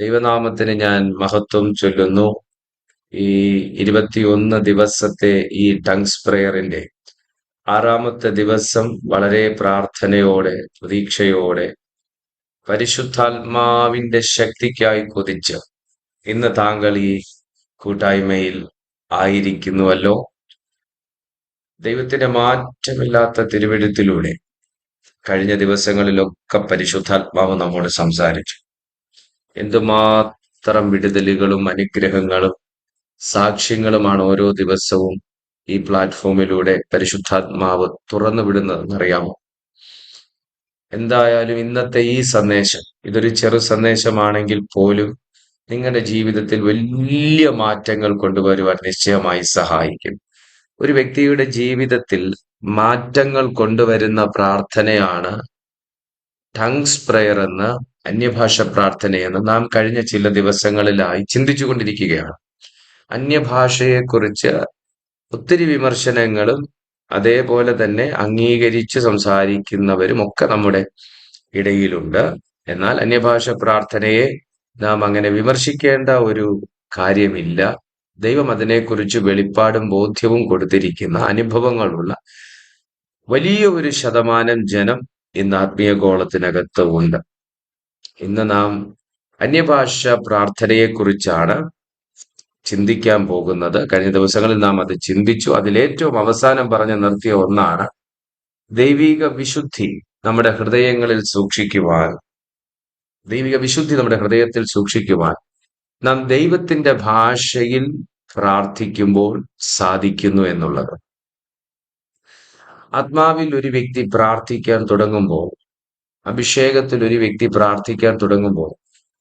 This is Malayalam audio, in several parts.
ദൈവനാമത്തിന് ഞാൻ മഹത്വം ചൊല്ലുന്നു. ഈ ഇരുപത്തിയൊന്ന് ദിവസത്തെ ഈ ടങ്സ് പ്രെയറിന്റെ ആറാമത്തെ ദിവസം വളരെ പ്രാർത്ഥനയോടെ പ്രതീക്ഷയോടെ പരിശുദ്ധാത്മാവിന്റെ ശക്തിക്കായി കൊതിച്ച് ഇന്ന് താങ്കൾ ഈ കൂട്ടായ്മയിൽ ആയിരിക്കുന്നുവല്ലോ. ദൈവത്തിന്റെ മാറ്റമില്ലാത്ത തിരുവെഴുത്തിലൂടെ കഴിഞ്ഞ ദിവസങ്ങളിലൊക്കെ പരിശുദ്ധാത്മാവ് നമ്മോട് സംസാരിച്ചു. എന്തുമാത്രം വിടുതലുകളും അനുഗ്രഹങ്ങളും സാക്ഷ്യങ്ങളുമാണ് ഓരോ ദിവസവും ഈ പ്ലാറ്റ്ഫോമിലൂടെ പരിശുദ്ധാത്മാവ് തുറന്നു വിടുന്നതെന്നറിയാമോ എന്തായാലും ഇന്നത്തെ ഈ സന്ദേശം ഇതൊരു ചെറു സന്ദേശമാണെങ്കിൽ പോലും നിങ്ങളുടെ ജീവിതത്തിൽ വലിയ മാറ്റങ്ങൾ കൊണ്ടുവരുവാൻ നിശ്ചയമായി സഹായിക്കും. ഒരു വ്യക്തിയുടെ ജീവിതത്തിൽ മാറ്റങ്ങൾ കൊണ്ടുവരുന്ന പ്രാർത്ഥനയാണ് ടങ്സ് പ്രയർ എന്ന് അന്യഭാഷ പ്രാർത്ഥനയെന്ന് നാം കഴിഞ്ഞ ചില ദിവസങ്ങളിലായി ചിന്തിച്ചു കൊണ്ടിരിക്കുകയാണ് അന്യഭാഷയെക്കുറിച്ച് ഒത്തിരി വിമർശനങ്ങളും അതേപോലെ തന്നെ അംഗീകരിച്ച് സംസാരിക്കുന്നവരും ഒക്കെ നമ്മുടെ ഇടയിലുണ്ട്. എന്നാൽ അന്യഭാഷ പ്രാർത്ഥനയെ നാം അങ്ങനെ വിമർശിക്കേണ്ട ഒരു കാര്യമില്ല. ദൈവം അതിനെക്കുറിച്ച് വെളിപ്പാടും ബോധ്യവും കൊടുത്തിരിക്കുന്ന അനുഭവങ്ങളുള്ള വലിയ ഒരു ശതമാനം ജനം ഇന്ന് ആത്മീയ ഗോളത്തിനകത്ത് ഉണ്ട്. ഇന്ന് നാം അന്യഭാഷ പ്രാർത്ഥനയെക്കുറിച്ചാണ് ചിന്തിക്കാൻ പോകുന്നത്. കഴിഞ്ഞ ദിവസങ്ങളിൽ നാം അത് ചിന്തിച്ചു. അതിലേറ്റവും അവസാനം പറഞ്ഞു നിർത്തിയ ഒന്നാണ് ദൈവിക വിശുദ്ധി നമ്മുടെ ഹൃദയങ്ങളിൽ സൂക്ഷിക്കുവാൻ. ദൈവിക വിശുദ്ധി നമ്മുടെ ഹൃദയത്തിൽ സൂക്ഷിക്കുവാൻ നാം ദൈവത്തിന്റെ ഭാഷയിൽ പ്രാർത്ഥിക്കുമ്പോൾ സാധിക്കുന്നു എന്നുള്ളത്. ആത്മാവിൽ ഒരു വ്യക്തി പ്രാർത്ഥിക്കാൻ തുടങ്ങുമ്പോൾ അഭിഷേകത്തിൽ ഒരു വ്യക്തി പ്രാർത്ഥിക്കാൻ തുടങ്ങുമ്പോൾ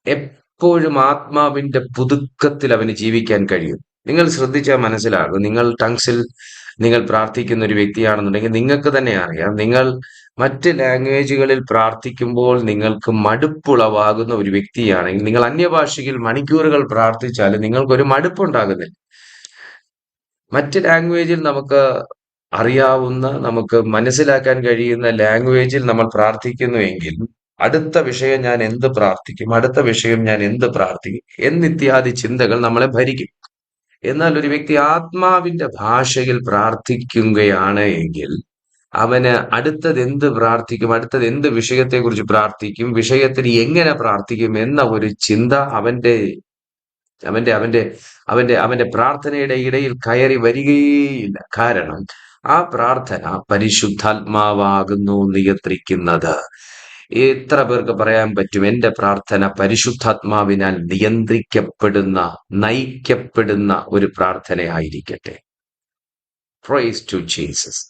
എപ്പോഴും ആത്മാവിന്റെ പുതുക്കത്തിൽ അവന് ജീവിക്കാൻ കഴിയും. നിങ്ങൾ ശ്രദ്ധിച്ചാൽ മനസ്സിലാകും. നിങ്ങൾ ടങ്സിൽ നിങ്ങൾ പ്രാർത്ഥിക്കുന്ന ഒരു വ്യക്തിയാണെന്നുണ്ടെങ്കിൽ നിങ്ങൾക്ക് തന്നെ അറിയാം. നിങ്ങൾ മറ്റ് ലാംഗ്വേജുകളിൽ പ്രാർത്ഥിക്കുമ്പോൾ നിങ്ങൾക്ക് മടുപ്പുളവാകുന്ന ഒരു വ്യക്തിയാണെങ്കിൽ നിങ്ങൾ അന്യഭാഷയിൽ മണിക്കൂറുകൾ പ്രാർത്ഥിച്ചാൽ നിങ്ങൾക്കൊരു മടുപ്പുണ്ടാകുന്നില്ല. മറ്റ് ലാംഗ്വേജിൽ നമുക്ക് അറിയാവുന്ന നമുക്ക് മനസ്സിലാക്കാൻ കഴിയുന്ന ലാംഗ്വേജിൽ നമ്മൾ പ്രാർത്ഥിക്കുന്നു എങ്കിൽ അടുത്ത വിഷയം ഞാൻ എന്ത് പ്രാർത്ഥിക്കും അടുത്ത വിഷയം ഞാൻ എന്ത് പ്രാർത്ഥിക്കും എന്നിത്യാദി ചിന്തകൾ നമ്മളെ ഭരിക്കും. എന്നാൽ ഒരു വ്യക്തി ആത്മാവിന്റെ ഭാഷയിൽ പ്രാർത്ഥിക്കുകയാണ് എങ്കിൽ അവന് അടുത്തത് എന്ത് പ്രാർത്ഥിക്കും അടുത്തത് എന്ത് വിഷയത്തെക്കുറിച്ച് പ്രാർത്ഥിക്കും വിഷയത്തിന് എങ്ങനെ പ്രാർത്ഥിക്കും എന്ന ഒരു ചിന്ത അവന്റെ അവന്റെ അവന്റെ അവന്റെ അവന്റെ പ്രാർത്ഥനയുടെ ഇടയിൽ കയറി വരികയില്ല. കാരണം ആ പ്രാർത്ഥന പരിശുദ്ധാത്മാവാകുന്നു നിയന്ത്രിക്കുന്നത്. എത്ര പേർക്ക് പറയാൻ പറ്റും? എന്റെ പ്രാർത്ഥന പരിശുദ്ധാത്മാവിനാൽ നിയന്ത്രിക്കപ്പെടുന്ന നയിക്കപ്പെടുന്ന ഒരു പ്രാർത്ഥനയായിരിക്കട്ടെ. പ്രൈസ് ടു ജീസസ്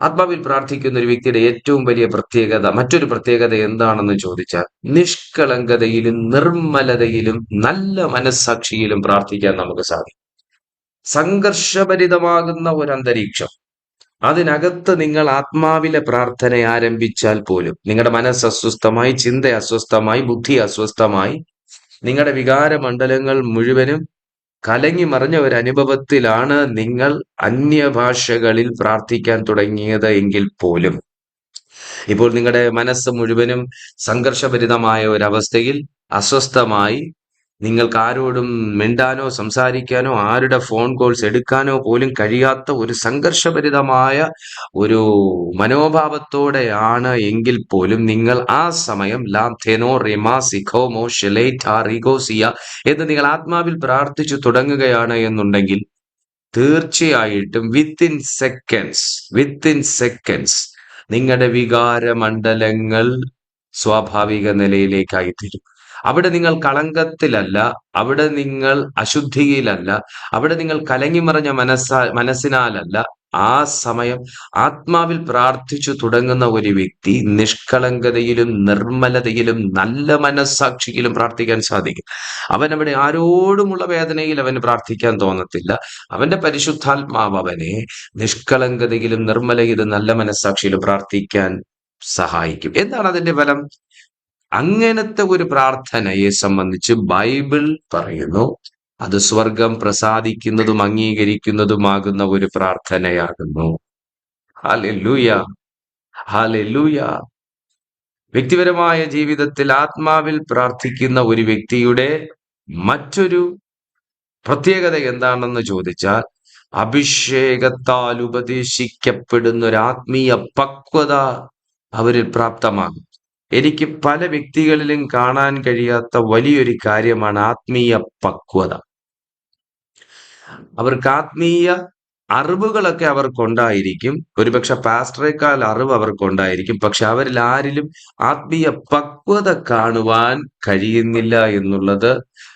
ആത്മാവിൽ പ്രാർത്ഥിക്കുന്ന ഒരു വ്യക്തിയുടെ ഏറ്റവും വലിയ പ്രത്യേകത മറ്റൊരു പ്രത്യേകത എന്താണെന്ന് ചോദിച്ചാൽ നിഷ്കളങ്കതയിലും നിർമ്മലതയിലും നല്ല മനസ്സാക്ഷിയിലും പ്രാർത്ഥിക്കാൻ നമുക്ക് സാധിക്കും. സംഘർഷഭരിതമാകുന്ന ഒരു അന്തരീക്ഷം അതിനകത്ത് നിങ്ങൾ ആത്മാവിലെ പ്രാർത്ഥന ആരംഭിച്ചാൽ പോലും നിങ്ങളുടെ മനസ്സ് അസ്വസ്ഥമായി ചിന്ത അസ്വസ്ഥമായി ബുദ്ധി അസ്വസ്ഥമായി നിങ്ങളുടെ വികാരമണ്ഡലങ്ങൾ മുഴുവനും കലങ്ങി മറിഞ്ഞ ഒരു അനുഭവത്തിലാണ് നിങ്ങൾ അന്യഭാഷകളിൽ പ്രാർത്ഥിക്കാൻ തുടങ്ങിയത് എങ്കിൽ പോലും. ഇപ്പോൾ നിങ്ങളുടെ മനസ്സ് മുഴുവനും സംഘർഷഭരിതമായ ഒരവസ്ഥയിൽ അസ്വസ്ഥമായി നിങ്ങൾക്ക് ആരോടും മിണ്ടാനോ സംസാരിക്കാനോ ആരുടെ ഫോൺ കോൾസ് എടുക്കാനോ പോലും കഴിയാത്ത ഒരു സംഘർഷഭരിതമായ ഒരു മനോഭാവത്തോടെയാണ് എങ്കിൽ പോലും നിങ്ങൾ ആ സമയം ലാം ധെനോ റിമാ സിഖോമോ ഷെലൈറ്റ എന്ന് നിങ്ങൾ ആത്മാവിൽ പ്രാർത്ഥിച്ചു തുടങ്ങുകയാണ് എന്നുണ്ടെങ്കിൽ തീർച്ചയായിട്ടും വിത്തിൻ സെക്കൻഡ്സ് വിത്തിൻ സെക്കൻഡ്സ് നിങ്ങളുടെ വികാരമണ്ഡലങ്ങൾ സ്വാഭാവിക നിലയിലേക്കായി തീരും അവിടെ നിങ്ങൾ കളങ്കത്തിലല്ല അവിടെ നിങ്ങൾ അശുദ്ധിയിലല്ല അവിടെ നിങ്ങൾ കലങ്ങിമറിഞ്ഞ മനസ്സാ മനസ്സിനാലല്ല ആ സമയം ആത്മാവിൽ പ്രാർത്ഥിച്ചു തുടങ്ങുന്ന ഒരു വ്യക്തി നിഷ്കളങ്കതയിലും നിർമ്മലതയിലും നല്ല മനസ്സാക്ഷിയിലും പ്രാർത്ഥിക്കാൻ സാധിക്കും. അവൻ അവിടെ ആരോടുമുള്ള വേദനയിൽ അവന് പ്രാർത്ഥിക്കാൻ തോന്നത്തില്ല. അവന്റെ പരിശുദ്ധാത്മാവ് അവനെ നിഷ്കളങ്കതയിലും നിർമ്മലയിലും നല്ല മനസ്സാക്ഷിയിലും പ്രാർത്ഥിക്കാൻ സഹായിക്കും. എന്താണ് അതിന്റെ ഫലം? അങ്ങനത്തെ ഒരു പ്രാർത്ഥനയെ സംബന്ധിച്ച് ബൈബിൾ പറയുന്നു. അത് സ്വർഗം പ്രസാദിക്കുന്നതും അംഗീകരിക്കുന്നതുമാകുന്ന ഒരു പ്രാർത്ഥനയാകുന്നു. ഹാലെല്ലൂയ. ഹാലെല്ലൂയ. വ്യക്തിപരമായ ജീവിതത്തിൽ ആത്മാവിൽ പ്രാർത്ഥിക്കുന്ന ഒരു വ്യക്തിയുടെ മറ്റൊരു പ്രത്യേകത എന്താണെന്ന് ചോദിച്ചാൽ അഭിഷേകത്താൽ ഉപദേശിക്കപ്പെടുന്ന ഒരു ആത്മീയ പക്വത അവരിൽ പ്രാപ്തമാകും. എനിക്ക് പല വ്യക്തികളിലും കാണാൻ കഴിയാത്ത വലിയൊരു കാര്യമാണ് ആത്മീയ പക്വത. അവർക്ക് ആത്മീയ അറിവുകളൊക്കെ അവർക്കുണ്ടായിരിക്കും ഒരുപക്ഷെ പാസ്റ്ററേക്കാൾ അറിവ് അവർക്കുണ്ടായിരിക്കും പക്ഷെ അവരിൽ ആരിലും ആത്മീയ പക്വത കാണുവാൻ കഴിയുന്നില്ല എന്നുള്ളത്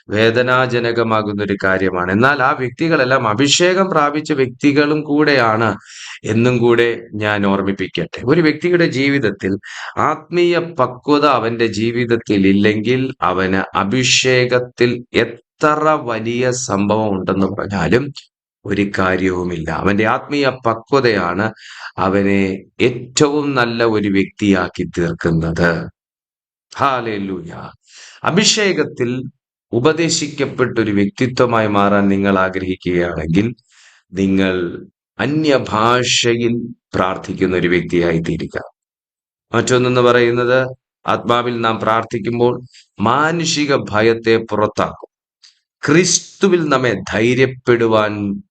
വേദനാജനകമാകുന്ന ഒരു കാര്യമാണ്. എന്നാൽ ആ വ്യക്തികളെല്ലാം അഭിഷേകം പ്രാപിച്ച വ്യക്തികളും കൂടെയാണ് എന്നും കൂടെ ഞാൻ ഓർമ്മിപ്പിക്കട്ടെ. ഒരു വ്യക്തിയുടെ ജീവിതത്തിൽ ആത്മീയ പക്വത അവന്റെ ജീവിതത്തിൽ ഇല്ലെങ്കിൽ അവന് അഭിഷേകത്തിൽ എത്ര വലിയ സംഭവം ഉണ്ടെന്ന് പറഞ്ഞാലും ഒരു കാര്യവുമില്ല. അവന്റെ ആത്മീയ പക്വതയാണ് അവനെ ഏറ്റവും നല്ല ഒരു വ്യക്തിയാക്കി തീർക്കുന്നത്. ഹാലേലൂയ. അഭിഷേകത്തിൽ ഉപദേശിക്കപ്പെട്ട ഒരു വ്യക്തിത്വമായി മാറാൻ നിങ്ങൾ ആഗ്രഹിക്കുകയാണെങ്കിൽ നിങ്ങൾ അന്യഭാഷയിൽ പ്രാർത്ഥിക്കുന്ന ഒരു വ്യക്തിയായി തീരുക മറ്റൊന്നെന്ന് പറയുന്നത് ആത്മാവിൽ നാം പ്രാർത്ഥിക്കുമ്പോൾ മാനുഷിക ഭയത്തെ പുറത്താക്കും. ക്രിസ്തുവിൽ നമ്മെ ധൈര്യപ്പെടുവാൻ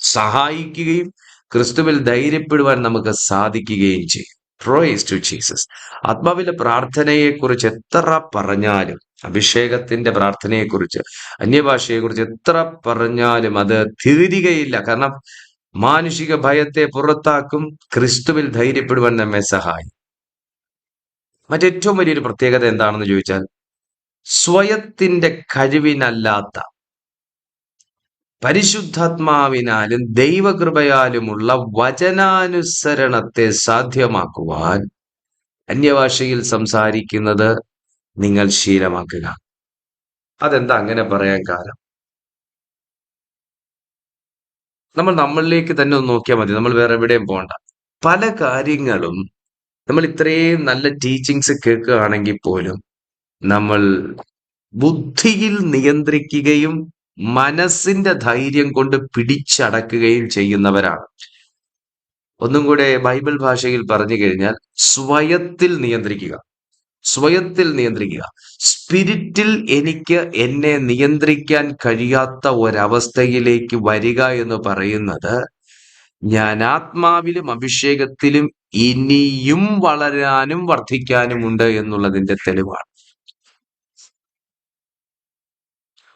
സഹായിക്കുകയും ക്രിസ്തുവിൽ ധൈര്യപ്പെടുവാൻ നമുക്ക് സാധിക്കുകയും ചെയ്യും. പ്രോയിസ് ടു ജീസസ് ആത്മാവിലെ പ്രാർത്ഥനയെക്കുറിച്ച് എത്ര പറഞ്ഞാലും അഭിഷേകത്തിന്റെ പ്രാർത്ഥനയെക്കുറിച്ച് അന്യഭാഷയെക്കുറിച്ച് എത്ര പറഞ്ഞാലും അത് തിരികയില്ല കാരണം മാനുഷിക ഭയത്തെ പുറത്താക്കും ക്രിസ്തുവിൽ ധൈര്യപ്പെടുവാൻ നമ്മെ സഹായി മറ്റേറ്റവും വലിയൊരു പ്രത്യേകത എന്താണെന്ന് ചോദിച്ചാൽ സ്വയത്തിന്റെ കഴിവിനല്ലാത്ത പരിശുദ്ധാത്മാവിനാലും ദൈവകൃപയാലുമുള്ള വചനാനുസരണത്തെ സാധ്യമാക്കുവാൻ അന്യഭാഷയിൽ സംസാരിക്കുന്നത് നിങ്ങൾ ശീലമാക്കുക. അതെന്താ അങ്ങനെ പറയാൻ കാരണം? നമ്മൾ നമ്മളിലേക്ക് തന്നെ ഒന്ന് നോക്കിയാൽ മതി. നമ്മൾ വേറെ എവിടെയും പോകണ്ട പല കാര്യങ്ങളും നമ്മൾ ഇത്രയും നല്ല ടീച്ചിങ്സ് കേൾക്കുകയാണെങ്കിൽ പോലും നമ്മൾ ബുദ്ധിയിൽ നിയന്ത്രിക്കുകയും മനസ്സിന്റെ ധൈര്യം കൊണ്ട് പിടിച്ചടക്കുകയും ചെയ്യുന്നവരാണ്. ഒന്നും കൂടെ ബൈബിൾ ഭാഷയിൽ പറഞ്ഞു കഴിഞ്ഞാൽ സ്വയത്തിൽ നിയന്ത്രിക്കുക. സ്വയത്തിൽ നിയന്ത്രിക്കുക. സ്പിരിറ്റിൽ എനിക്ക് എന്നെ നിയന്ത്രിക്കാൻ കഴിയാത്ത ഒരവസ്ഥയിലേക്ക് വരിക എന്ന് പറയുന്നത് ഞാൻ ആത്മാവിലും അഭിഷേകത്തിലും ഇനിയും വളരാനും വർദ്ധിക്കാനും ഉണ്ട് എന്നുള്ളതിന്റെ തെളിവാണ്.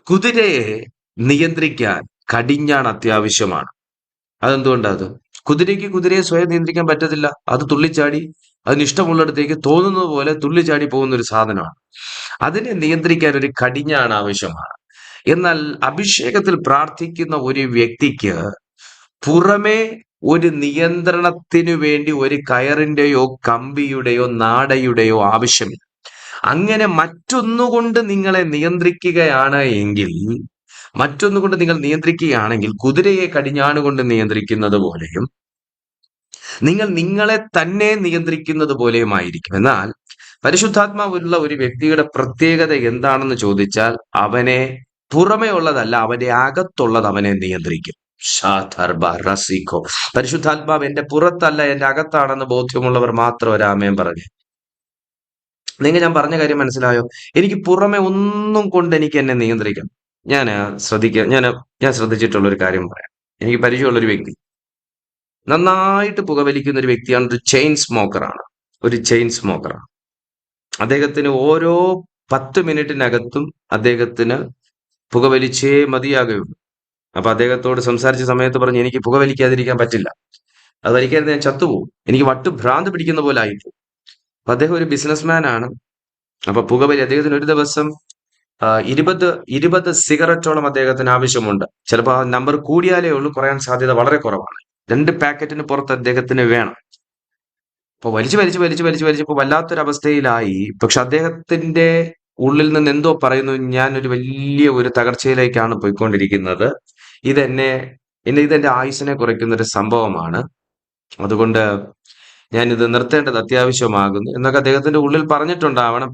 കുതിരയെ നിയന്ത്രിക്കാൻ കടിഞ്ഞാൻ അത്യാവശ്യമാണ്. അതെന്തുകൊണ്ടത്? കുതിരയ്ക്ക് കുതിരയെ സ്വയം നിയന്ത്രിക്കാൻ പറ്റത്തില്ല. അത് തുള്ളിച്ചാടി അതിന് ഇഷ്ടമുള്ളിടത്തേക്ക് തോന്നുന്നത് പോലെ തുള്ളിച്ചാടി പോകുന്ന ഒരു സാധനമാണ്. അതിനെ നിയന്ത്രിക്കാൻ ഒരു കടിഞ്ഞാണ് ആവശ്യമാണ്. എന്നാൽ അഭിഷേകത്തിൽ പ്രാർത്ഥിക്കുന്ന ഒരു വ്യക്തിക്ക് പുറമേ ഒരു നിയന്ത്രണത്തിനു വേണ്ടി ഒരു കയറിന്റെയോ കമ്പിയുടെയോ നാടയുടെയോ ആവശ്യമില്ല. അങ്ങനെ മറ്റൊന്നുകൊണ്ട് നിങ്ങളെ നിയന്ത്രിക്കുകയാണ് എങ്കിൽ മറ്റൊന്നുകൊണ്ട് നിങ്ങൾ നിയന്ത്രിക്കുകയാണെങ്കിൽ കുതിരയെ കടിഞ്ഞാണുകൊണ്ട് നിയന്ത്രിക്കുന്നത് പോലെയും നിങ്ങൾ നിങ്ങളെ തന്നെ നിയന്ത്രിക്കുന്നത് പോലെയുമായിരിക്കും. എന്നാൽ പരിശുദ്ധാത്മാവുള്ള ഒരു വ്യക്തിയുടെ പ്രത്യേകത എന്താണെന്ന് ചോദിച്ചാൽ അവനെ പുറമേ ഉള്ളതല്ല അവന്റെ അകത്തുള്ളത് അവനെ നിയന്ത്രിക്കും. റസിഖോ പരിശുദ്ധാത്മാവ് എന്റെ പുറത്തല്ല എന്റെ അകത്താണെന്ന് ബോധ്യമുള്ളവർ മാത്രം ഒരാമയം പറഞ്ഞു. നിങ്ങൾ ഞാൻ പറഞ്ഞ കാര്യം മനസ്സിലായോ? എനിക്ക് പുറമെ ഒന്നും കൊണ്ട് എനിക്ക് എന്നെ നിയന്ത്രിക്കാം ഞാൻ ശ്രദ്ധിക്കുക ഞാൻ ഞാൻ ശ്രദ്ധിച്ചിട്ടുള്ള ഒരു കാര്യം പറയാം. എനിക്ക് പരിചയമുള്ള ഒരു വ്യക്തി നന്നായിട്ട് പുകവലിക്കുന്ന ഒരു വ്യക്തിയാണ് ഒരു ചെയിൻ സ്മോക്കറാണ് ഒരു ചെയിൻ സ്മോക്കറാണ് അദ്ദേഹത്തിന് ഓരോ പത്ത് മിനിറ്റിനകത്തും അദ്ദേഹത്തിന് പുകവലിച്ചേ മതിയാകുകയുള്ളൂ. അപ്പൊ അദ്ദേഹത്തോട് സംസാരിച്ച സമയത്ത് പറഞ്ഞു എനിക്ക് പുകവലിക്കാതിരിക്കാൻ പറ്റില്ല. അത് വലിക്കാതെ ഞാൻ ചത്തുപോകും. എനിക്ക് വട്ട് ഭ്രാന്ത് പിടിക്കുന്ന പോലെ ആയിപ്പോകും അപ്പൊ അദ്ദേഹം ഒരു ബിസിനസ്മാൻ ആണ്. അപ്പൊ പുകവലി അദ്ദേഹത്തിന് ഒരു ദിവസം ഇരുപത് ഇരുപത് സിഗരറ്റോളം അദ്ദേഹത്തിന് ആവശ്യമുണ്ട്. ചിലപ്പോൾ ആ നമ്പർ കൂടിയാലേ ഉള്ളൂ കുറയാൻ സാധ്യത വളരെ കുറവാണ്. രണ്ട് പാക്കറ്റിന് പുറത്ത് അദ്ദേഹത്തിന് വേണം. അപ്പൊ വലിച്ചു വലിച്ചു വലിച്ചു വലിച്ചു വലിച്ചപ്പോ വല്ലാത്തൊരവസ്ഥയിലായി. പക്ഷെ അദ്ദേഹത്തിന്റെ ഉള്ളിൽ നിന്ന് എന്തോ പറയുന്നു ഞാൻ ഒരു വലിയ ഒരു തകർച്ചയിലേക്കാണ് പോയിക്കൊണ്ടിരിക്കുന്നത്. ഇതെന്നെ എന്നെ ഇതെന്റെ ആയുസിനെ കുറയ്ക്കുന്ന ഒരു സംഭവമാണ്. അതുകൊണ്ട് ഞാൻ ഇത് നിർത്തേണ്ടത് അത്യാവശ്യമാകുന്നു. എന്നൊക്കെ അദ്ദേഹത്തിന്റെ ഉള്ളിൽ പറഞ്ഞിട്ടുണ്ടാവണം.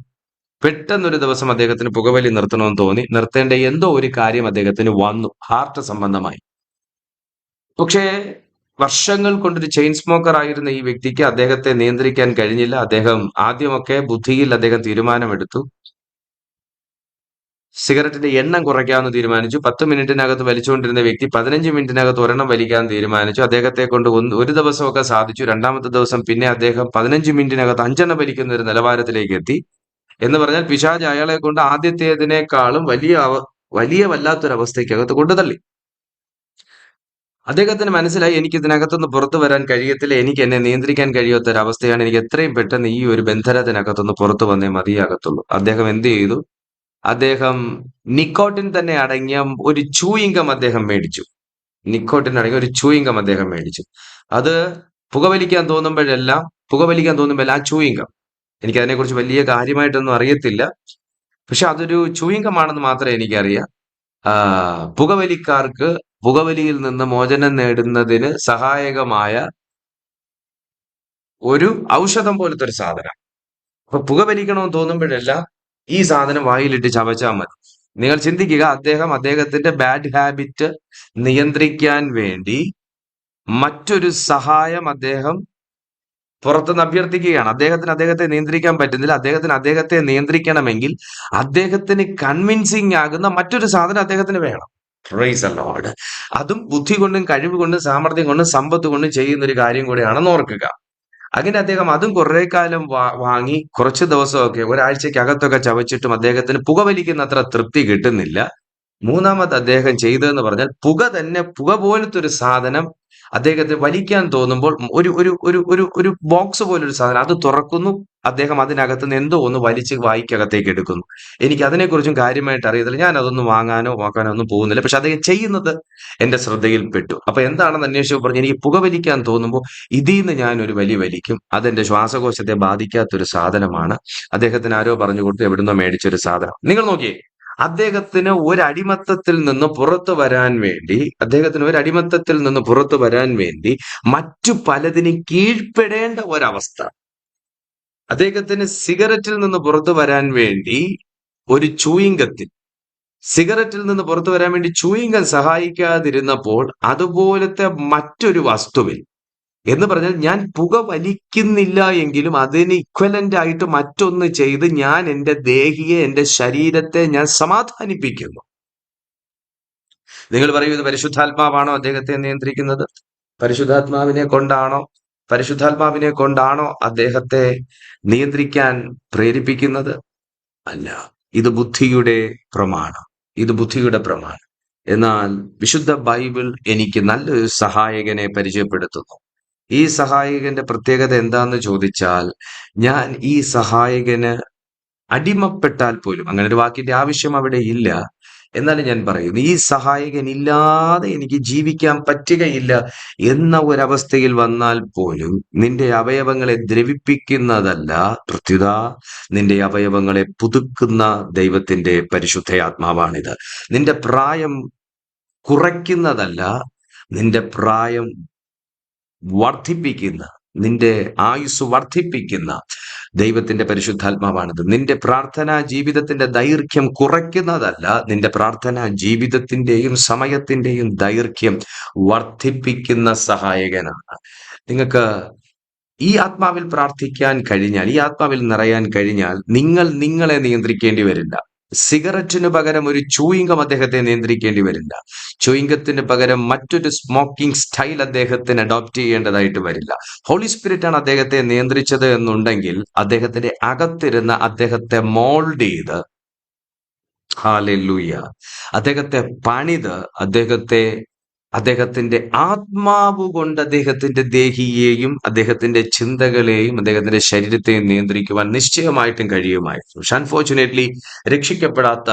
പെട്ടെന്നൊരു ദിവസം അദ്ദേഹത്തിന് പുകവലി നിർത്തണമെന്ന് തോന്നി. നിർത്തേണ്ട എന്തോ ഒരു കാര്യം അദ്ദേഹത്തിന് വന്നു ഹാർട്ട് സംബന്ധമായി. പക്ഷേ വർഷങ്ങൾ കൊണ്ടൊരു ചെയിൻ സ്മോക്കർ ആയിരുന്ന ഈ വ്യക്തിക്ക് അദ്ദേഹത്തെ നിയന്ത്രിക്കാൻ കഴിഞ്ഞില്ല. അദ്ദേഹം ആദ്യമൊക്കെ ബുദ്ധിയിൽ അദ്ദേഹം തീരുമാനമെടുത്തു. സിഗരറ്റിന്റെ എണ്ണം കുറയ്ക്കാമെന്ന് തീരുമാനിച്ചു. പത്ത് മിനിറ്റിനകത്ത് വലിച്ചുകൊണ്ടിരുന്ന വ്യക്തി പതിനഞ്ച് മിനിറ്റിനകത്ത് ഒരെണ്ണം വലിക്കാൻ തീരുമാനിച്ചു. അദ്ദേഹത്തെ കൊണ്ട് ഒരു ദിവസമൊക്കെ സാധിച്ചു. രണ്ടാമത്തെ ദിവസം പിന്നെ അദ്ദേഹം പതിനഞ്ച് മിനിറ്റിനകത്ത് അഞ്ചെണ്ണം വലിക്കുന്ന ഒരു നിലവാരത്തിലേക്ക് എത്തി. എന്ന് പറഞ്ഞാൽ പിശാജ് അയാളെ കൊണ്ട് ആദ്യത്തേതിനേക്കാളും വലിയ വലിയ വല്ലാത്തൊരവസ്ഥയ്ക്കകത്ത് കൊണ്ടുതള്ളി. അദ്ദേഹത്തിന് മനസ്സിലായി എനിക്ക് ഇതിനകത്തുനിന്ന് പുറത്തു വരാൻ കഴിയത്തില്ല എനിക്ക് എന്നെ നിയന്ത്രിക്കാൻ കഴിയാത്ത ഒരു അവസ്ഥയാണ് എനിക്ക് എത്രയും പെട്ടെന്ന് ഈ ഒരു ബന്ധനത്തിനകത്തുനിന്ന് പുറത്തു വന്നേ മതിയാകത്തുള്ളൂ. അദ്ദേഹം എന്ത് ചെയ്തു? അദ്ദേഹം നിക്കോട്ടിൻ തന്നെ അടങ്ങിയ ഒരു ചൂയിങ്കം അദ്ദേഹം മേടിച്ചു. നിക്കോട്ടിൻ അടങ്ങിയ ഒരു ചൂയിങ്കം അദ്ദേഹം മേടിച്ചു. അത് പുകവലിക്കാൻ തോന്നുമ്പോഴെല്ലാം പുകവലിക്കാൻ തോന്നുമ്പോഴെല്ലാം ആ ചൂയിങ്കം എനിക്ക് അതിനെക്കുറിച്ച് വലിയ കാര്യമായിട്ടൊന്നും അറിയത്തില്ല. പക്ഷെ അതൊരു ചൂയിങ്കമാണെന്ന് മാത്രമേ എനിക്കറിയാം. പുകവലിക്കാർക്ക് പുകവലിയിൽ നിന്ന് മോചനം നേടുന്നതിന് സഹായകമായ ഒരു ഔഷധം പോലത്തെ ഒരു സാധനം. അപ്പൊ പുകവലിക്കണമെന്ന് തോന്നുമ്പോഴെല്ലാം ഈ സാധനം വായിലിട്ട് ചവച്ചാൽ മതി. നിങ്ങൾ ചിന്തിക്കുക അദ്ദേഹം അദ്ദേഹത്തിന്റെ ബാഡ് ഹാബിറ്റ് നിയന്ത്രിക്കാൻ വേണ്ടി മറ്റൊരു സഹായം അദ്ദേഹം പുറത്തുനിന്ന് അഭ്യർത്ഥിക്കുകയാണ്. അദ്ദേഹത്തിന് അദ്ദേഹത്തെ നിയന്ത്രിക്കാൻ പറ്റുന്നില്ല. അദ്ദേഹത്തിന് അദ്ദേഹത്തെ നിയന്ത്രിക്കണമെങ്കിൽ അദ്ദേഹത്തിന് കൺവിൻസിങ് ആകുന്ന മറ്റൊരു സാധനം അദ്ദേഹത്തിന് വേണം. പ്രൈസ് അലോഡ് അതും ബുദ്ധി കൊണ്ടും കഴിവ് കൊണ്ടും സാമർഥ്യം കൊണ്ടും സമ്പത്ത് കൊണ്ടും ചെയ്യുന്ന ഒരു കാര്യം കൂടെയാണെന്ന് ഓർക്കുക. അങ്ങനെ അദ്ദേഹം അതും കുറെ കാലം വാങ്ങി കുറച്ച് ദിവസമൊക്കെ ഒരാഴ്ചക്കകത്തൊക്കെ ചവച്ചിട്ടും അദ്ദേഹത്തിന് പുകവലിക്കുന്നത്ര തൃപ്തി കിട്ടുന്നില്ല. മൂന്നാമത് അദ്ദേഹം ചെയ്തതെന്ന് പറഞ്ഞാൽ പുക തന്നെ പുക പോലത്തെ ഒരു സാധനം അദ്ദേഹത്തെ വലിക്കാൻ തോന്നുമ്പോൾ ഒരു ഒരു ഒരു ഒരു ഒരു ബോക്സ് പോലൊരു സാധനം അത് തുറക്കുന്നു. അദ്ദേഹം അതിനകത്ത് നിന്ന് എന്തോ ഒന്ന് വലിച്ച് വായിക്കകത്തേക്ക് എടുക്കുന്നു. എനിക്ക് അതിനെക്കുറിച്ചും കാര്യമായിട്ട് അറിയത്തില്ല. ഞാൻ അതൊന്നും വാങ്ങാനോ വാക്കാനോ ഒന്നും പോകുന്നില്ല. പക്ഷെ അദ്ദേഹം ചെയ്യുന്നത് എന്റെ ശ്രദ്ധയിൽപ്പെട്ടു അപ്പൊ എന്താണെന്ന് അന്വേഷിച്ചപ്പോൾ പറഞ്ഞു എനിക്ക് പുകവലിക്കാൻ തോന്നുമ്പോൾ ഇതിൽ നിന്ന് ഞാൻ ഒരു വലി വലിക്കും. അതെന്റെ ശ്വാസകോശത്തെ ബാധിക്കാത്തൊരു സാധനമാണ്. അദ്ദേഹത്തിന് ആരോ പറഞ്ഞു കൊടുത്ത് എവിടുന്നോ മേടിച്ചൊരു സാധനം. നിങ്ങൾ നോക്കിയേ. അദ്ദേഹത്തിന് ഒരു അടിമത്തത്തിൽ നിന്ന് പുറത്തു വരാൻ വേണ്ടി അദ്ദേഹത്തിന് ഒരു അടിമത്തത്തിൽ നിന്ന് പുറത്തു വരാൻ വേണ്ടി മറ്റു പലതിനും കീഴ്പ്പെടേണ്ട ഒരവസ്ഥ. അദ്ദേഹത്തിന് സിഗരറ്റിൽ നിന്ന് പുറത്തു വരാൻ വേണ്ടി ഒരു ചൂയിങ്കത്തിൽ സിഗരറ്റിൽ നിന്ന് പുറത്തു വരാൻ വേണ്ടി ചൂയിങ്കം സഹായിക്കാതിരുന്നപ്പോൾ അതുപോലത്തെ മറ്റൊരു വസ്തുവിൽ എന്ന് പറഞ്ഞാൽ ഞാൻ പുക വലിക്കുന്നില്ല എങ്കിലും അതിന് ഇക്വലന്റ് ആയിട്ട് മറ്റൊന്ന് ചെയ്ത് ഞാൻ എന്റെ ദേഹിയെ എന്റെ ശരീരത്തെ ഞാൻ സമാധാനിപ്പിക്കുന്നു. നിങ്ങൾ പറയൂ ഇത് പരിശുദ്ധാത്മാവാണോ അദ്ദേഹത്തെ നിയന്ത്രിക്കുന്നത്? പരിശുദ്ധാത്മാവിനെ കൊണ്ടാണോ? പരിശുദ്ധാത്മാവിനെ കൊണ്ടാണോ അദ്ദേഹത്തെ നിയന്ത്രിക്കാൻ പ്രേരിപ്പിക്കുന്നത്? അല്ല. ഇത് ബുദ്ധിയുടെ പ്രമാണം. ഇത് ബുദ്ധിയുടെ പ്രമാണം. എന്നാൽ വിശുദ്ധ ബൈബിൾ എനിക്ക് നല്ലൊരു സഹായകനെ പരിചയപ്പെടുത്തുന്നു. ഈ സഹായകന്റെ പ്രത്യേകത എന്താന്ന് ചോദിച്ചാൽ ഞാൻ ഈ സഹായകന് അടിമപ്പെട്ടാൽ പോലും അങ്ങനെ ഒരു വാക്കിന്റെ ആവശ്യം അവിടെ ഇല്ല. എന്നാലും ഞാൻ പറയുന്നു ഈ സഹായകൻ ഇല്ലാതെ എനിക്ക് ജീവിക്കാൻ പറ്റുകയില്ല എന്ന ഒരവസ്ഥയിൽ വന്നാൽ പോലും നിന്റെ അവയവങ്ങളെ ദ്രവിപ്പിക്കുന്നതല്ല പ്രത്യുത നിന്റെ അവയവങ്ങളെ പുതുക്കുന്ന ദൈവത്തിന്റെ പരിശുദ്ധയാത്മാവാണിത്. നിന്റെ പ്രായം കുറയ്ക്കുന്നതല്ല നിന്റെ പ്രായം വർദ്ധിപ്പിക്കുന്ന നിന്റെ ആയുസ് വർദ്ധിപ്പിക്കുന്ന ദൈവത്തിന്റെ പരിശുദ്ധാത്മാവാണിത്. നിന്റെ പ്രാർത്ഥനാ ജീവിതത്തിന്റെ ദൈർഘ്യം കുറയ്ക്കുന്നതല്ല നിന്റെ പ്രാർത്ഥനാ ജീവിതത്തിന്റെയും സമയത്തിന്റെയും ദൈർഘ്യം വർദ്ധിപ്പിക്കുന്ന സഹായകനാണ്. നിങ്ങൾക്ക് ഈ ആത്മാവിൽ പ്രാർത്ഥിക്കാൻ കഴിഞ്ഞാൽ ഈ ആത്മാവിൽ നിറയാൻ കഴിഞ്ഞാൽ നിങ്ങൾ നിങ്ങളെ നിയന്ത്രിക്കേണ്ടി വരില്ല. സിഗരറ്റിന് പകരം ഒരു ചൂയിങ്കം അദ്ദേഹത്തെ നിയന്ത്രിക്കേണ്ടി വരില്ല. ചൂയിങ്കത്തിന് പകരം മറ്റൊരു സ്മോക്കിംഗ് സ്റ്റൈൽ അദ്ദേഹത്തിന് അഡോപ്റ്റ് ചെയ്യേണ്ടതായിട്ട് വരില്ല. ഹോളി സ്പിരിറ്റ് ആണ് അദ്ദേഹത്തെ നിയന്ത്രിച്ചത് എന്നുണ്ടെങ്കിൽ അദ്ദേഹത്തിന്റെ അകത്തിരുന്ന അദ്ദേഹത്തെ മോൾഡ് ചെയ്ത് ഹാലൂയ അദ്ദേഹത്തെ പണിത് അദ്ദേഹത്തെ അദ്ദേഹത്തിന്റെ ആത്മാവ് കൊണ്ട് അദ്ദേഹത്തിന്റെ ദേഹിയെയും അദ്ദേഹത്തിന്റെ ചിന്തകളെയും അദ്ദേഹത്തിന്റെ ശരീരത്തെയും നിയന്ത്രിക്കുവാൻ നിശ്ചയമായിട്ടും കഴിയുമായിരുന്നു. പക്ഷെ അൺഫോർച്ചുനേറ്റ്ലി രക്ഷിക്കപ്പെടാത്ത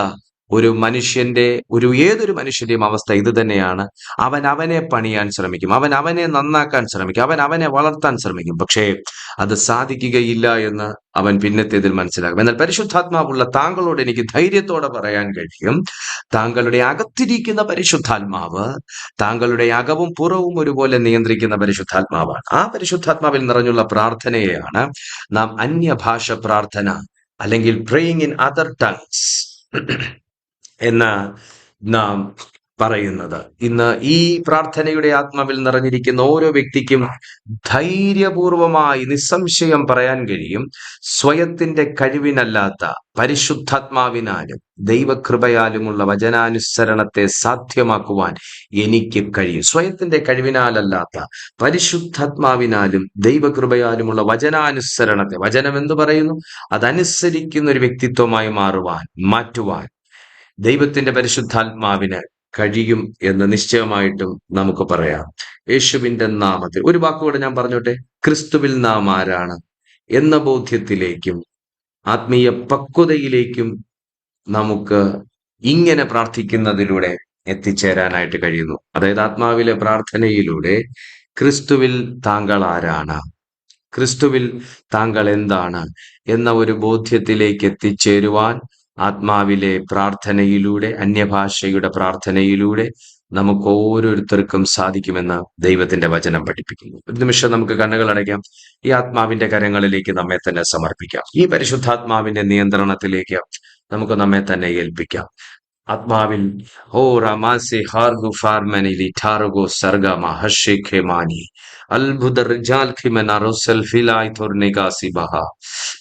ഒരു മനുഷ്യന്റെ ഒരു ഏതൊരു മനുഷ്യന്റെയും അവസ്ഥ ഇത് തന്നെയാണ്. അവൻ അവനെ പണിയാൻ ശ്രമിക്കും. അവൻ അവനെ നന്നാക്കാൻ ശ്രമിക്കും. അവൻ അവനെ വളർത്താൻ ശ്രമിക്കും. പക്ഷേ അത് സാധിക്കുകയില്ല എന്ന് അവൻ പിന്നത്തേതിൽ മനസ്സിലാകും. എന്നാൽ പരിശുദ്ധാത്മാവുള്ള താങ്കളോട് എനിക്ക് ധൈര്യത്തോടെ പറയാൻ കഴിയും. താങ്കളുടെ അകത്തിരിക്കുന്ന പരിശുദ്ധാത്മാവ് താങ്കളുടെ അകവും പുറവും ഒരുപോലെ നിയന്ത്രിക്കുന്ന പരിശുദ്ധാത്മാവാണ്. ആ പരിശുദ്ധാത്മാവിൽ നിറഞ്ഞുള്ള പ്രാർത്ഥനയെയാണ് നാം അന്യഭാഷ പ്രാർത്ഥന അല്ലെങ്കിൽ പ്രേയിങ് ഇൻ അതർ ടങ്സ് എന്ന് നാം പറയുന്നത്. ഇന്ന് ഈ പ്രാർത്ഥനയുടെ ആത്മാവിൽ നിറഞ്ഞിരിക്കുന്ന ഓരോ വ്യക്തിക്കും ധൈര്യപൂർവമായി നിസ്സംശയം പറയാൻ കഴിയും. സ്വയത്തിന്റെ കഴിവിനല്ലാത്ത പരിശുദ്ധാത്മാവിനാലും ദൈവകൃപയാലുമുള്ള വചനാനുസരണത്തെ സാധ്യമാക്കുവാൻ എനിക്ക് കഴിയും. സ്വയത്തിന്റെ കഴിവിനാലല്ലാത്ത പരിശുദ്ധാത്മാവിനാലും ദൈവകൃപയാലുമുള്ള വചനാനുസരണത്തെ വചനം എന്ന് പറയുന്നു? അതനുസരിക്കുന്ന ഒരു വ്യക്തിത്വമായി മാറുവാൻ മാറ്റുവാൻ ദൈവത്തിന്റെ പരിശുദ്ധാത്മാവിന് കഴിയും എന്ന് നിശ്ചയമായിട്ടും നമുക്ക് പറയാം. യേശുവിന്റെ നാമത്തിൽ ഒരു വാക്കുകൂടെ ഞാൻ പറഞ്ഞോട്ടെ? ക്രിസ്തുവിൽ നാം ആരാണ് എന്ന ബോധ്യത്തിലേക്കും ആത്മീയ പക്വതയിലേക്കും നമുക്ക് ഇങ്ങനെ പ്രാർത്ഥിക്കുന്നതിലൂടെ എത്തിച്ചേരാനായിട്ട് കഴിയുന്നു. അതായത് ആത്മാവിലെ പ്രാർത്ഥനയിലൂടെ ക്രിസ്തുവിൽ താങ്കൾ ആരാണ്? ക്രിസ്തുവിൽ താങ്കൾ എന്താണ്? എന്ന ഒരു ബോധ്യത്തിലേക്ക് എത്തിച്ചേരുവാൻ ആത്മാവിലെ പ്രാർത്ഥനയിലൂടെ അന്യഭാഷയുടെ പ്രാർത്ഥനയിലൂടെ നമുക്ക് ഓരോരുത്തർക്കും സാധിക്കുമെന്ന് ദൈവത്തിന്റെ വചനം പഠിപ്പിക്കുന്നു. ഒരു നിമിഷം നമുക്ക് കണ്ണുകൾ അടയ്ക്കാം. ഈ ആത്മാവിന്റെ കരങ്ങളിലേക്ക് നമ്മെ തന്നെ സമർപ്പിക്കാം. ഈ പരിശുദ്ധാത്മാവിന്റെ നിയന്ത്രണത്തിലേക്ക് നമുക്ക് നമ്മെ തന്നെ ഏൽപ്പിക്കാം. ആത്മാവിൽ ഓ റമാസെ ഹാർഗു ഫാർമനിലി ഠാറുഗോ സർഗമ ഹഷേഖെ മാനി അത്ഭുത റിജാൽ ഫിലൈ ഫിലായ് തൊർണികാസി ബഹ.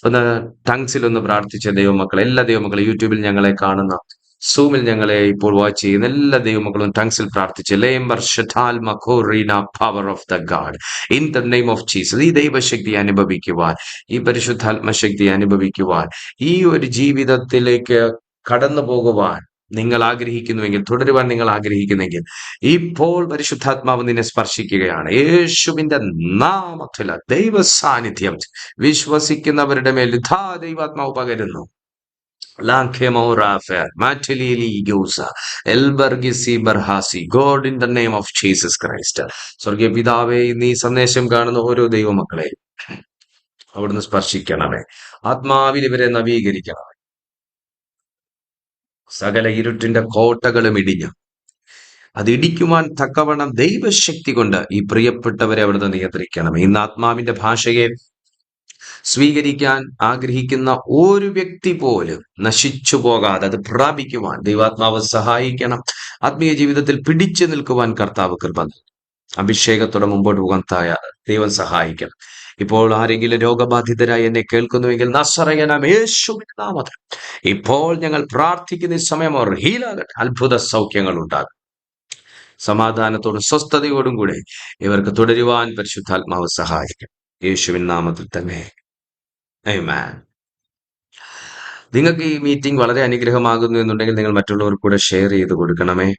ഒന്ന് ടങ്സിൽ ഒന്ന് പ്രാർത്ഥിച്ച ദൈവമക്കൾ എല്ലാ ദൈവമക്കളും യൂട്യൂബിൽ ഞങ്ങളെ കാണുന്ന സൂമിൽ ഞങ്ങളെ ഇപ്പോൾ വാച്ച് ചെയ്യുന്ന എല്ലാ ദൈവമക്കളും ടങ്സിൽ പ്രാർത്ഥിച്ച് ലേംബർ മഖോറീന power of the God. In the name of Jesus ഈ ദൈവശക്തി അനുഭവിക്കുവാൻ ഈ പരിശുദ്ധാത്മശക്തി അനുഭവിക്കുവാൻ ഈ ഒരു ജീവിതത്തിലേക്ക് കടന്നു പോകുവാൻ നിങ്ങൾ ആഗ്രഹിക്കുന്നുവെങ്കിൽ തുടരുവാൻ നിങ്ങൾ ആഗ്രഹിക്കുന്നെങ്കിൽ ഇപ്പോൾ പരിശുദ്ധാത്മാവ് നിന്നെ സ്പർശിക്കുകയാണ്. യേശുവിന്റെ നാമത്തില ദൈവ സാന്നിധ്യം വിശ്വസിക്കുന്നവരുടെ മേൽ ഇതാ ദൈവാത്മാവ് പകരുന്നു. God in the name of Jesus Christ. സ്വർഗീയ പിതാവേ ഇന്ന് ഈ സന്ദേശം കാണുന്ന ഓരോ ദൈവമക്കളെയും അവിടുന്ന് സ്പർശിക്കണമേ. ആത്മാവിൽ ഇവരെ നവീകരിക്കണമേ. സകല ഇരുട്ടിന്റെ കോട്ടകളും ഇടിഞ്ഞു. അത് ഇടിക്കുവാൻ തക്കവണ്ണം ദൈവശക്തി കൊണ്ട് ഈ പ്രിയപ്പെട്ടവരെ അവിടുന്ന് നിയന്ത്രിക്കണം. ഇന്ന് ആത്മാവിന്റെ ഭാഷയെ സ്വീകരിക്കാൻ ആഗ്രഹിക്കുന്ന ഒരു വ്യക്തി പോലും നശിച്ചു പോകാതെ അത് പ്രാപിക്കുവാൻ ദൈവാത്മാവ് സഹായിക്കണം. ആത്മീയ ജീവിതത്തിൽ പിടിച്ചു നിൽക്കുവാൻ കർത്താവ് കൃപ അഭിഷേകത്തോടെ മുമ്പോട്ട് പോകാൻ തായ ദൈവം സഹായിക്കണം. ഇപ്പോൾ ആരെങ്കിലും രോഗബാധിതരായി എന്നെ കേൾക്കുന്നുവെങ്കിൽ നസറയനം യേശുവിൻ നാമത്തിൽ. ഇപ്പോൾ ഞങ്ങൾ പ്രാർത്ഥിക്കുന്ന ഈ സമയം അവർ ഹീലാകട്ടെ. അത്ഭുത സൗഖ്യങ്ങൾ ഉണ്ടാകും. സമാധാനത്തോടും സ്വസ്ഥതയോടും കൂടെ ഇവർക്ക് തുടരുവാൻ പരിശുദ്ധാത്മാവ് സഹായിക്കും. യേശുവിൻ നാമത്തിൽ തന്നെ. മാൻ നിങ്ങൾക്ക് ഈ മീറ്റിംഗ് വളരെ അനുഗ്രഹമാകുന്നു എന്നുണ്ടെങ്കിൽ നിങ്ങൾ മറ്റുള്ളവർക്ക് കൂടെ ഷെയർ ചെയ്ത് കൊടുക്കണമേ.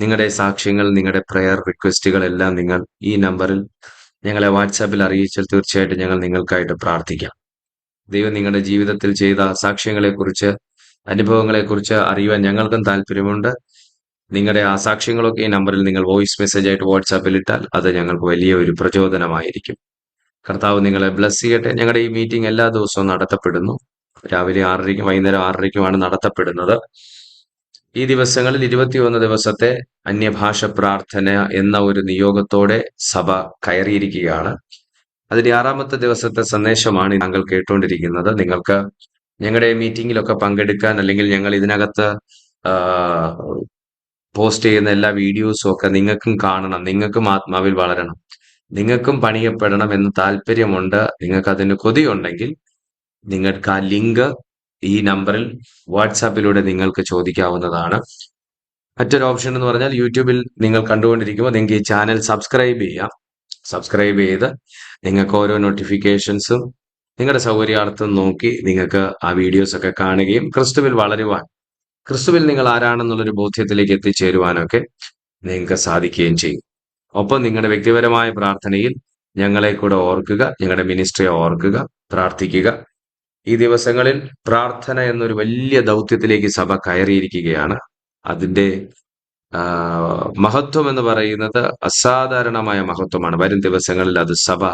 നിങ്ങളുടെ സാക്ഷ്യങ്ങൾ നിങ്ങളുടെ പ്രെയർ റിക്വസ്റ്റുകൾ എല്ലാം നിങ്ങൾ ഈ നമ്പറിൽ ഞങ്ങളെ വാട്സാപ്പിൽ അറിയിച്ചാൽ തീർച്ചയായിട്ടും ഞങ്ങൾ നിങ്ങൾക്കായിട്ട് പ്രാർത്ഥിക്കാം. ദൈവം നിങ്ങളുടെ ജീവിതത്തിൽ ചെയ്ത സാക്ഷ്യങ്ങളെക്കുറിച്ച് അനുഭവങ്ങളെക്കുറിച്ച് അറിയുവാൻ ഞങ്ങൾക്കും താല്പര്യമുണ്ട്. നിങ്ങളുടെ ആ സാക്ഷ്യങ്ങളൊക്കെ ഈ നമ്പറിൽ നിങ്ങൾ വോയിസ് മെസ്സേജ് ആയിട്ട് വാട്സാപ്പിൽ ഇട്ടാൽ അത് ഞങ്ങൾക്ക് വലിയ ഒരു പ്രചോദനമായിരിക്കും. കർത്താവ് നിങ്ങളെ ബ്ലസ് ചെയ്യട്ടെ. ഞങ്ങളുടെ ഈ മീറ്റിംഗ് എല്ലാ ദിവസവും നടത്തപ്പെടുന്നു. രാവിലെ ആറരയ്ക്കും വൈകുന്നേരം ആറരയ്ക്കുമാണ് നടത്തപ്പെടുന്നത്. ഈ ദിവസങ്ങളിൽ ഇരുപത്തിയൊന്ന് ദിവസത്തെ അന്യഭാഷ പ്രാർത്ഥന എന്ന ഒരു നിയോഗത്തോടെ സഭ കയറിയിരിക്കുകയാണ്. അതിന്റെ ആറാമത്തെ ദിവസത്തെ സന്ദേശമാണ് താങ്കൾ കേട്ടുകൊണ്ടിരിക്കുന്നത് നിങ്ങൾക്ക് ഞങ്ങളുടെ മീറ്റിംഗിലൊക്കെ പങ്കെടുക്കാൻ അല്ലെങ്കിൽ ഞങ്ങൾ ഇതിനകത്ത് പോസ്റ്റ് ചെയ്യുന്ന എല്ലാ വീഡിയോസും ഒക്കെ നിങ്ങൾക്കും കാണണം. നിങ്ങൾക്കും ആത്മാവിൽ വളരണം. നിങ്ങൾക്കും പണിയപ്പെടണം എന്ന് താല്പര്യമുണ്ട്. നിങ്ങൾക്ക് അതിന് കൊതിയുണ്ടെങ്കിൽ നിങ്ങൾക്ക് ആ ലിങ്ക് ഈ നമ്പറിൽ വാട്സാപ്പിലൂടെ നിങ്ങൾക്ക് ചോദിക്കാവുന്നതാണ്. മറ്റൊരു ഓപ്ഷൻ എന്ന് പറഞ്ഞാൽ യൂട്യൂബിൽ നിങ്ങൾ കണ്ടുകൊണ്ടിരിക്കുമ്പോൾ നിങ്ങൾക്ക് ഈ ചാനൽ സബ്സ്ക്രൈബ് ചെയ്യാം. സബ്സ്ക്രൈബ് ചെയ്ത് നിങ്ങൾക്ക് ഓരോ നോട്ടിഫിക്കേഷൻസും നിങ്ങളുടെ സൗകര്യാർത്ഥം നോക്കി നിങ്ങൾക്ക് ആ വീഡിയോസ് ഒക്കെ കാണുകയും ക്രിസ്തുവിൽ വളരുവാൻ ക്രിസ്തുവിൽ നിങ്ങൾ ആരാണെന്നുള്ളൊരു ബോധ്യത്തിലേക്ക് എത്തിച്ചേരുവാനൊക്കെ നിങ്ങൾക്ക് സാധിക്കുകയും ചെയ്യും. ഒപ്പം നിങ്ങളുടെ വ്യക്തിപരമായ പ്രാർത്ഥനയിൽ ഞങ്ങളെ കൂടെ ഓർക്കുക ഞങ്ങളുടെ മിനിസ്ട്രിയെ ഓർക്കുക പ്രാർത്ഥിക്കുക. ഈ ദിവസങ്ങളിൽ പ്രാർത്ഥന എന്നൊരു വലിയ ദൗത്യത്തിലേക്ക് സഭ കയറിയിരിക്കുകയാണ്. അതിന്റെ മഹത്വം എന്ന് പറയുന്നത് അസാധാരണമായ മഹത്വമാണ്. വരും ദിവസങ്ങളിൽ അത് സഭ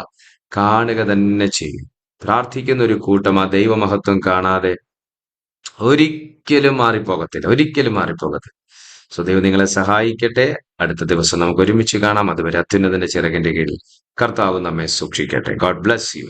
കാണുക തന്നെ ചെയ്യും. പ്രാർത്ഥിക്കുന്ന ഒരു കൂട്ടം ആ ദൈവമഹത്വം കാണാതെ ഒരിക്കലും മാറിപ്പോകത്തില്ല. ഒരിക്കലും മാറിപ്പോകത്തില്ല. സോ ദൈവം നിങ്ങളെ സഹായിക്കട്ടെ. അടുത്ത ദിവസം നമുക്ക് ഒരുമിച്ച് കാണാം. അതുവരെ അത്യുന്നതിന്റെ ചിറകിന്റെ കീഴിൽ കർത്താവ് നമ്മെ സൂക്ഷിക്കട്ടെ. God bless you.